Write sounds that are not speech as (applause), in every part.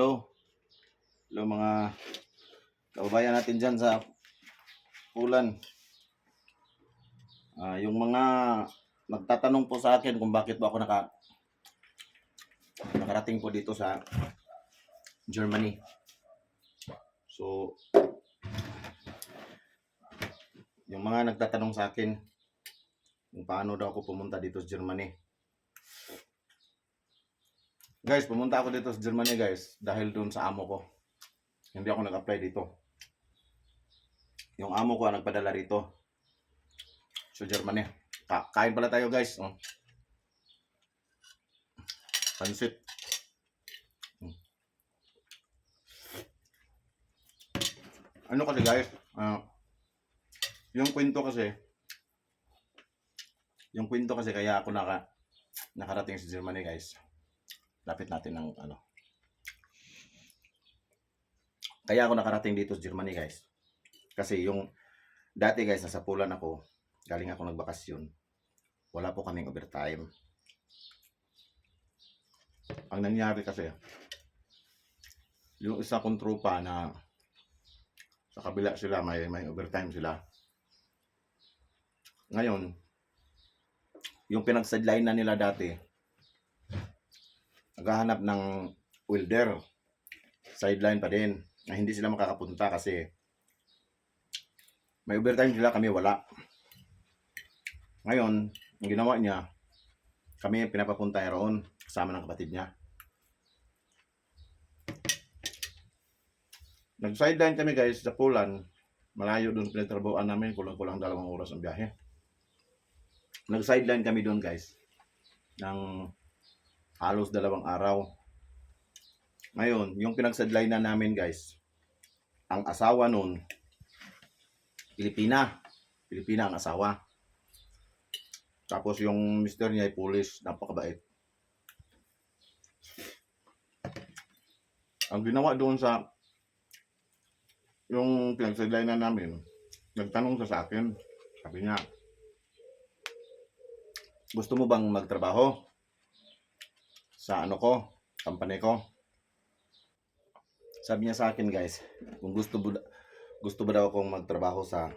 hello. Hello mga kababayan natin dyan sa Pulan. Ah, yung mga nagtatanong po sa akin kung bakit po ako naka nakarating po dito sa Germany. So, yung mga nagtatanong sa akin kung paano daw ako pumunta dito sa Germany. Guys, pumunta ako dito sa Germany guys dahil doon sa amo ko. Hindi ako nag-apply dito. Yung amo ko ang nagpadala rito sa Germany. Ka- kain pala tayo guys. Oh. Pansit. Hmm. Ano kasi guys, ah, yung kwento kasi, yung kwento kasi kaya ako naka, nakarating sa Germany guys. Lapit natin ng ano. Kaya ako nakarating dito sa Germany guys. Kasi yung dati guys, nasa Poland ako, galing ako nagbakasyon. Wala po kaming overtime. Ang nangyari kasi, yung isa kong tropa na sa kabila sila, may, may overtime sila. Ngayon, yung pinagsadline na nila dati, naghahanap ng welder. Sideline pa din. Na hindi sila makakapunta kasi may overtime sila, kami wala. Ngayon, ang ginawa niya, kami pinapapunta roon kasama ng kapatid niya. Nag-sideline kami guys sa Poland. Malayo doon pinagtrabahoan namin. Kulang-kulang dalawang oras ang biyahe. Nag-sideline kami doon guys. Ng halos dalawang araw. Ngayon, yung pinagsadline na namin guys, ang asawa nun, Pilipina. Pilipina ang asawa. Tapos yung mister niya ay police, napakabait. Ang ginawa doon sa yung pinagsadline na namin, nagtanong siya sa akin. Sabi niya, gusto mo bang magtrabaho sa ano ko, company ko? Sabi niya sa akin guys, kung gusto mo gusto ba daw akong magtrabaho sa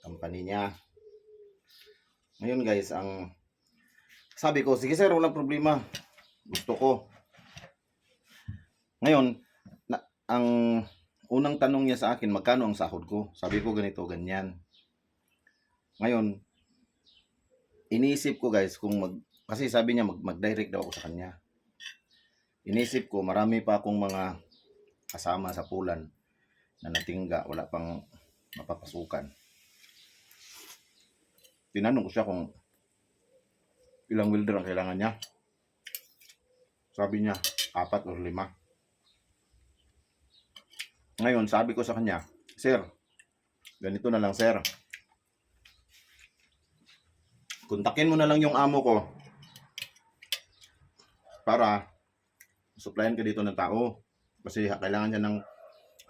company niya. Ngayon guys, ang sabi ko, sige sir, walang problema. Gusto ko. Ngayon, na, ang unang tanong niya sa akin, magkano ang sahod ko? Sabi ko ganito, ganyan. Ngayon, iniisip ko guys, kung mag, kasi sabi niya mag, mag-direct daw ako sa kanya. Inisip ko, marami pa akong mga kasama sa pulan na natingga, wala pang mapapasukan. Tinanong ko siya kung ilang welder ang kailangan niya. Sabi niya, apat o lima. Ngayon, sabi ko sa kanya, Sir, ganito na lang, sir. Kontakin mo na lang yung amo ko para supplyan ka dito ng tao. Kasi kailangan niya ng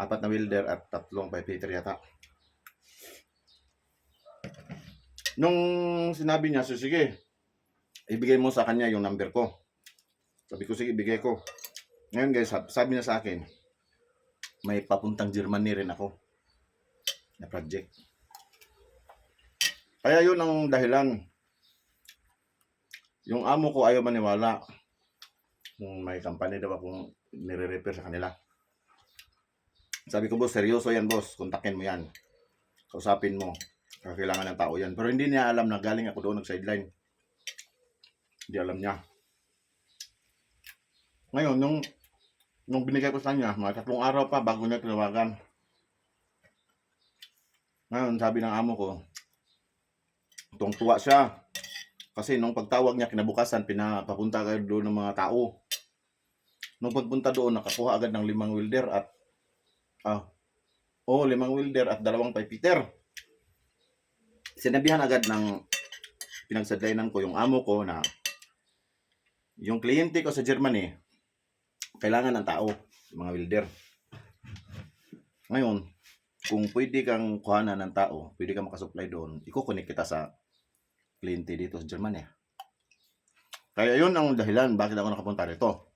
apat na welder at tatlong pipe fitter yata. Nung sinabi niya, so sige, ibigay mo sa kanya yung number ko. Sabi ko, sige, ibigay ko. Ngayon guys, sab- sabi niya sa akin, may papuntang Germany rin ako na project. Kaya yun ang dahilan. Yung amo ko ayaw maniwala kung may company daw akong nire-repair sa kanila. Sabi ko, boss, seryoso yan, boss. Kontakin mo yan. Kausapin mo. Kailangan ng tao yan. Pero hindi niya alam na galing ako doon nag-sideline. Hindi alam niya. Ngayon, nung, nung binigay ko sa kanya, mga tatlong araw pa bago niya tinawagan. Ngayon, sabi ng amo ko, tong tuwa siya. Kasi nung pagtawag niya kinabukasan, pinapapunta kayo doon ng mga tao. Nung pagpunta doon, nakakuha agad ng limang welder at ah, oh, limang welder at dalawang pipe fitter. Sinabihan agad ng pinagsadlinan ko yung amo ko na yung kliyente ko sa Germany, kailangan ng tao, mga welder. Ngayon, kung pwede kang kuhanan ng tao, pwede kang makasupply doon, ikukunik kita sa kliyente dito sa Germany. Kaya yun ang dahilan bakit ako nakapunta rito.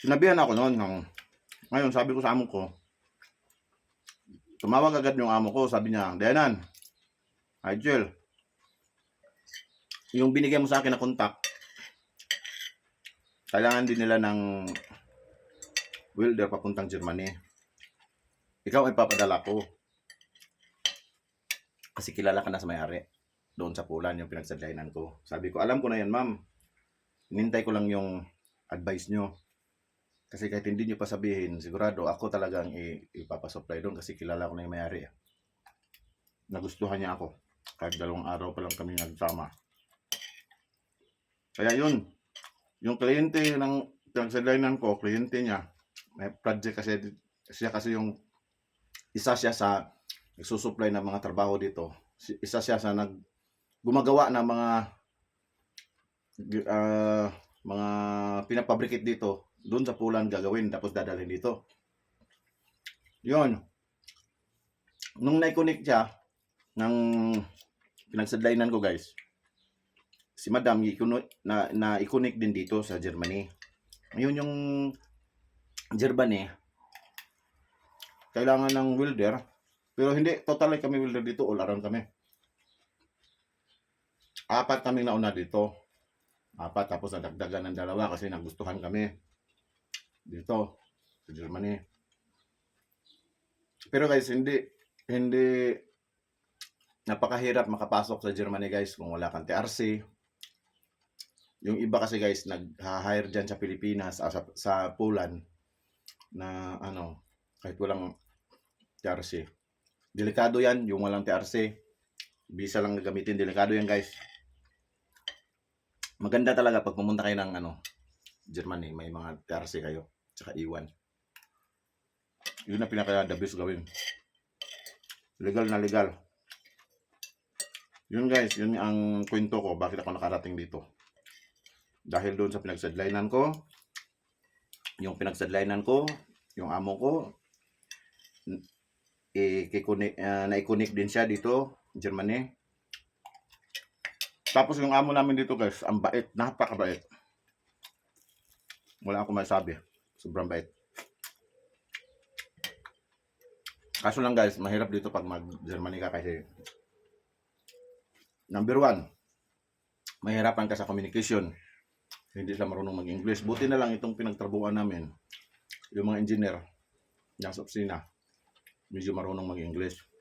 Sinabihan ako noon ng ngayon sabi ko sa amo ko tumawag agad yung amo ko sabi niya Hi Jill yung binigay mo sa akin na contact kailangan din nila ng welder papuntang Germany ikaw ay papadala ko kasi kilala ka na sa may-ari doon sa Pulan yung pinagsadlainan ko sabi ko alam ko na yan ma'am hinintay ko lang yung advice nyo kasi kahit hindi nyo pa sabihin, sigurado ako talagang ipapasupply doon kasi kilala ko na yung may-ari. Nagustuhan niya ako. Kahit dalawang araw pa lang kami nagsama. Kaya yun, yung kliyente ng pinagsadlainan ko, kliyente niya, may project kasi, siya kasi yung isa siya sa nagsusupply ng mga trabaho dito. Isa siya sa nag gumagawa ng mga ah, mga pinapabricate dito doon sa pulan gagawin tapos dadalhin dito. Yun. Nung na-connect siya ng pinagsadlainan ko guys, si Madam na, na i-connect din dito sa Germany. Ngayon yung Germany, kailangan ng welder, pero hindi totally kami welder dito, all around kami. Apat kami nauna dito. Apat tapos nadagdagan ng dalawa kasi nagustuhan kami dito sa Germany. Pero guys, hindi hindi napakahirap makapasok sa Germany guys kung wala kang TRC. Yung iba kasi guys nag-hire diyan sa Pilipinas ah, sa, sa Poland na ano kahit walang TRC. Delikado yan yung walang TRC. Visa lang gagamitin, delikado yan guys. Maganda talaga pag pumunta kayo ng ano Germany, may mga TRC kayo tsaka iwan. Yun na pinaka the best gawin. Legal na legal. Yun guys, yun ang kwento ko bakit ako nakarating dito. Dahil doon sa pinagsadlainan ko, yung pinagsadlainan ko, yung amo ko, i-connect, uh, na-connect din siya dito, Germany. Tapos yung amo namin dito guys, ang bait, napakabait. Wala akong masabi. Sobrang bait. Kaso lang guys, mahirap dito pag mag-Germany ka kasi number one, mahirapan ka sa communication. Hindi sila marunong mag-English. Buti na lang itong pinagtrabuhan namin, yung mga engineer nasa opisina, medyo marunong mag-English.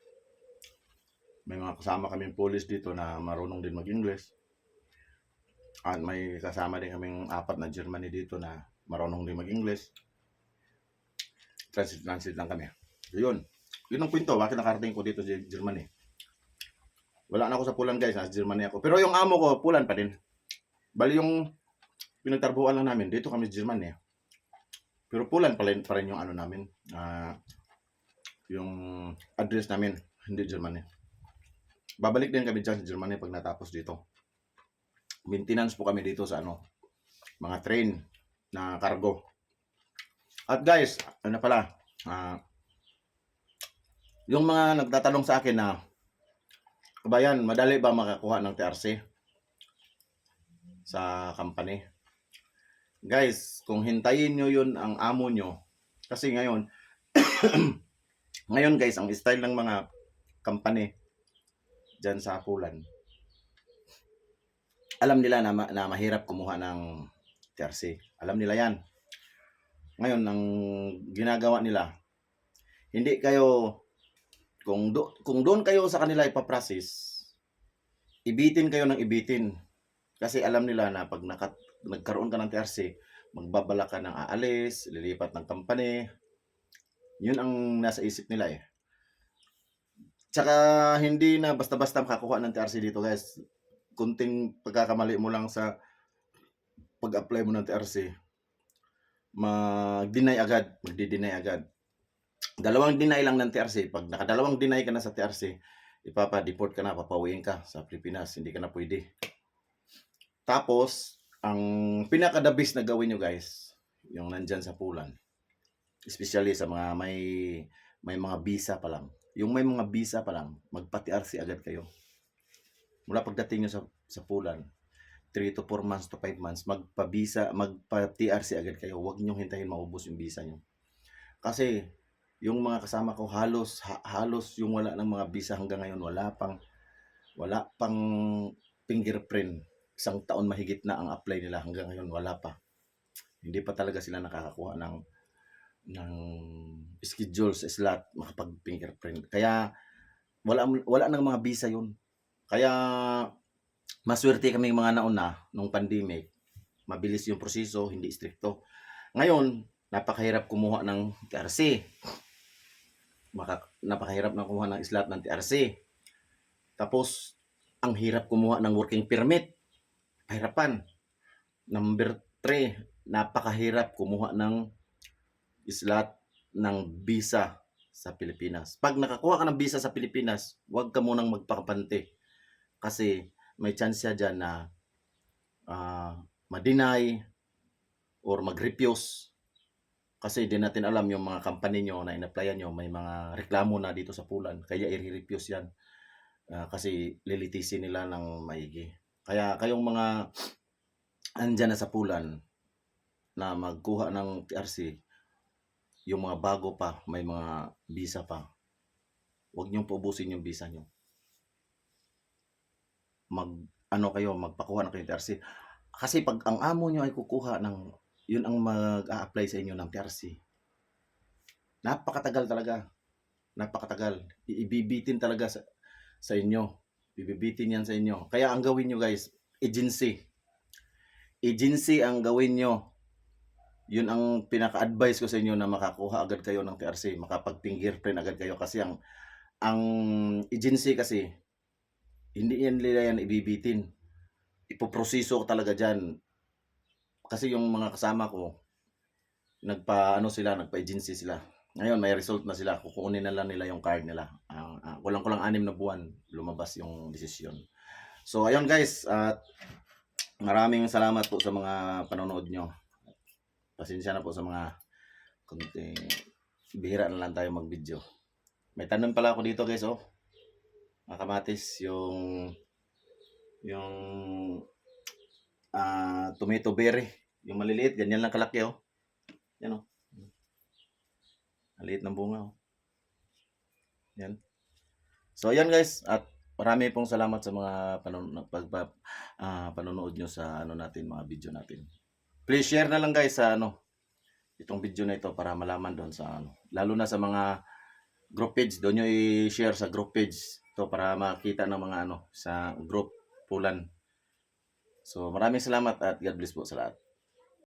May mga kasama kami police dito na marunong din mag-English. At may kasama din kaming apat na Germany dito na marunong din mag-English. Transit transit lang kami. So, yun. Yun ang kwento. Bakit nakarating ko dito sa Germany? Wala na ako sa Pulan guys. Nasa Germany ako. Pero yung amo ko, Pulan pa din. Bali yung pinagtarbuhan lang namin. Dito kami sa Germany. Pero Pulan pa rin, pa rin yung ano namin. ah yung address namin. Hindi Germany. Babalik din kami dyan sa Germany pag natapos dito. Maintenance po kami dito sa ano, mga train na cargo. At guys, ano pala, ah, yung mga nagtatanong sa akin na, kabayan, madali ba makakuha ng TRC sa company? Guys, kung hintayin nyo yun ang amo nyo, kasi ngayon, (clears throat) ngayon guys, ang style ng mga company dyan sa Pulan, alam nila na, na mahirap kumuha ng TRC. Alam nila yan. Ngayon, ang ginagawa nila, hindi kayo, kung, do, kung doon kayo sa kanila ipaprocess, ibitin kayo ng ibitin. Kasi alam nila na pag nakat, nagkaroon ka ng TRC, magbabala ka ng aalis, lilipat ng company. Yun ang nasa isip nila eh. Tsaka hindi na basta-basta makakuha ng TRC dito guys. Kunting pagkakamali mo lang sa pag-apply mo ng TRC, mag-deny agad, magdi-deny agad. Dalawang deny lang ng TRC. Pag nakadalawang deny ka na sa TRC, ipapa-deport ka na, papawiin ka sa Pilipinas. Hindi ka na pwede. Tapos, ang pinaka-the na gawin nyo guys, yung nandyan sa Pulan. Especially sa mga may may mga visa pa lang. Yung may mga visa pa lang, magpa-TRC agad kayo. Mula pagdating nyo sa, sa Pulan, 3 to 4 months to 5 months, magpa-visa, magpa-TRC agad kayo. Huwag niyo hintayin maubos yung visa niyo. Kasi yung mga kasama ko halos ha- halos yung wala ng mga visa hanggang ngayon wala pang wala pang fingerprint. Isang taon mahigit na ang apply nila hanggang ngayon wala pa. Hindi pa talaga sila nakakakuha ng ng schedule sa slot makapag fingerprint. Kaya wala wala nang mga visa yun. Kaya maswerte kami mga nauna nung pandemic. Mabilis yung proseso, hindi stricto. Ngayon, napakahirap kumuha ng TRC. Maka, napakahirap na kumuha ng slot ng TRC. Tapos, ang hirap kumuha ng working permit. Pahirapan. Number 3, napakahirap kumuha ng slot ng visa sa Pilipinas. Pag nakakuha ka ng visa sa Pilipinas, huwag ka munang magpakapante. Kasi may chance siya dyan na ah, ma-deny or mag-refuse. Kasi di natin alam yung mga company nyo na in-applyan nyo, may mga reklamo na dito sa Pulan. Kaya i-refuse yan. Ah, kasi lilitisin nila ng maigi. Kaya kayong mga andyan na sa Pulan na magkuha ng TRC, yung mga bago pa, may mga visa pa, huwag niyong paubusin yung visa niyo. Mag, ano kayo, magpakuha ng TRC. Kasi pag ang amo niyo ay kukuha ng, yun ang mag-a-apply sa inyo ng TRC. Napakatagal talaga. Napakatagal. Ibibitin talaga sa, sa inyo. Ibibitin yan sa inyo. Kaya ang gawin nyo guys, agency. Agency ang gawin nyo yun ang pinaka-advise ko sa inyo na makakuha agad kayo ng TRC, makapag-fingerprint agad kayo kasi ang ang agency kasi hindi yan nila yan ibibitin. Ipoproseso ko talaga diyan. Kasi yung mga kasama ko nagpa ano sila, nagpa-agency sila. Ngayon may result na sila, kukunin na lang nila yung card nila. Ang ah, kulang-kulang anim na buwan lumabas yung desisyon. So ayun guys, at maraming salamat po sa mga panonood nyo pasensya na po sa mga kunting bihira na lang tayo mag-video. May tanong pala ako dito guys oh. Mga kamatis yung yung ah tomato berry, yung maliliit, ganyan lang kalaki oh. Yan oh. Maliit ng bunga oh. Yan. So ayan guys at marami pong salamat sa mga panon pag, ah, panonood nyo sa ano natin mga video natin. Please share na lang guys sa ano itong video na ito para malaman doon sa ano. Lalo na sa mga group page, doon nyo i-share sa group page to para makita ng mga ano sa group pulan. So maraming salamat at God bless po sa lahat.